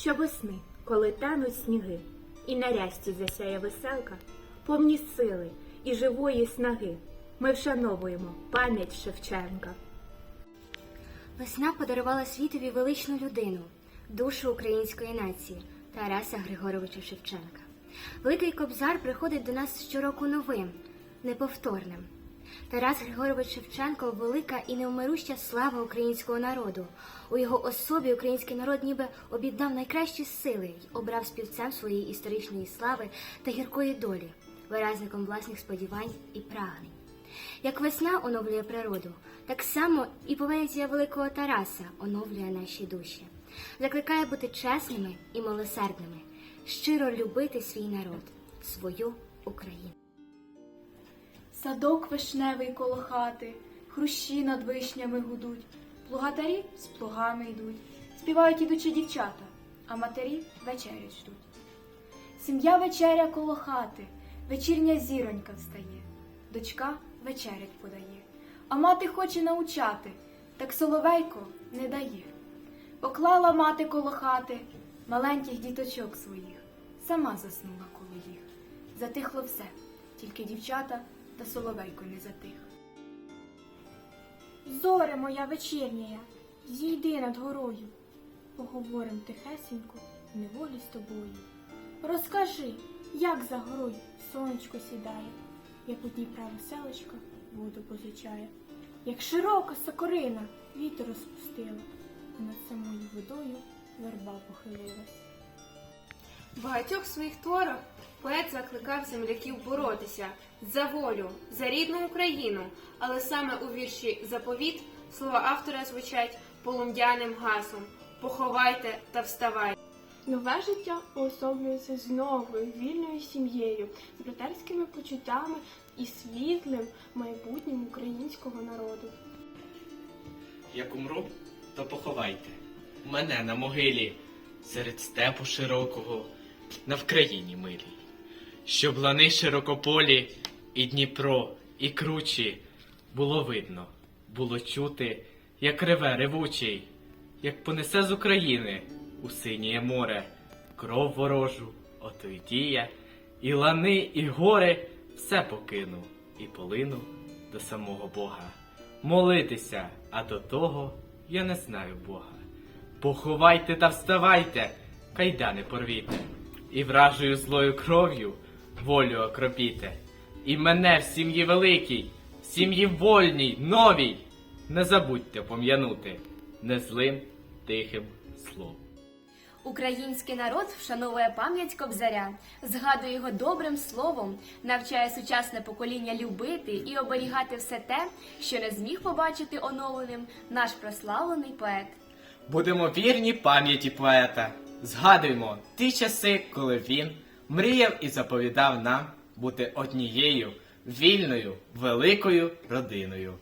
Щовесни, коли тануть сніги, і на рясті засяє веселка, повні сили і живої снаги, ми вшановуємо пам'ять Шевченка. Весна подарувала світові величну людину, душу української нації Тараса Григоровича Шевченка. Великий Кобзар приходить до нас щороку новим, неповторним. Тарас Григорович Шевченко велика і невмируща слава українського народу. У його особі український народ ніби обіддав найкращі сили й обрав співцем своєї історичної слави та гіркої долі, виразником власних сподівань і прагнень. Як весна оновлює природу, так само і поезія великого Тараса оновлює наші душі, закликає бути чесними і милосердними, щиро любити свій народ, свою Україну. Садок вишневий коло хати, хрущі над вишнями гудуть, плугатарі з плугами йдуть, співають ідучі дівчата, а матері вечерять ждуть. Сім'я вечеря коло хати, вечірня зіронька встає, дочка вечерять подає, а мати хоче научати, так соловейко не дає. Поклала мати коло хати маленьких діточок своїх, сама заснула коло їх. Затихло все, тільки дівчата та соловейко не затих. Зоре моя вечірняя, зійди над горою, поговорим тихесенько в неволі з тобою. Розкажи, як за горою сонечко сідає, як у Дніпра веселочка воду позичає, як широка сокорина вітер розпустила, а над самою водою верба похилилась. В багатьох своїх творах поет закликав земляків боротися за волю, за рідну Україну, але саме у вірші Заповіт слова автора звучать полум'яним гасом Поховайте та вставайте. Нове життя уособлюється з новою вільною сім'єю, з братерськими почуттями і світлим майбутнім українського народу. Як умру, то поховайте мене на могилі серед степу широкого на Вкраїні милій, щоб лани широкополі і Дніпро, і кручі було видно, було чути, як реве ревучий, як понесе з України у синє море кров ворожу, ото й дія, і лани, і гори все покину, і полину до самого Бога. Молитися, а до того я не знаю Бога. Поховайте та вставайте, кайдани порвіте, і вражою злою кров'ю волю окропіте. І мене в сім'ї великій, в сім'ї вольній, новій, не забудьте пом'янути незлим тихим словом. Український народ вшановує пам'ять Кобзаря, згадує його добрим словом, навчає сучасне покоління любити і оберігати все те, що не зміг побачити оновленим наш прославлений поет. Будемо вірні пам'яті поета. Згадуємо ті часи, коли він мріяв і заповідав нам бути однією вільною великою родиною.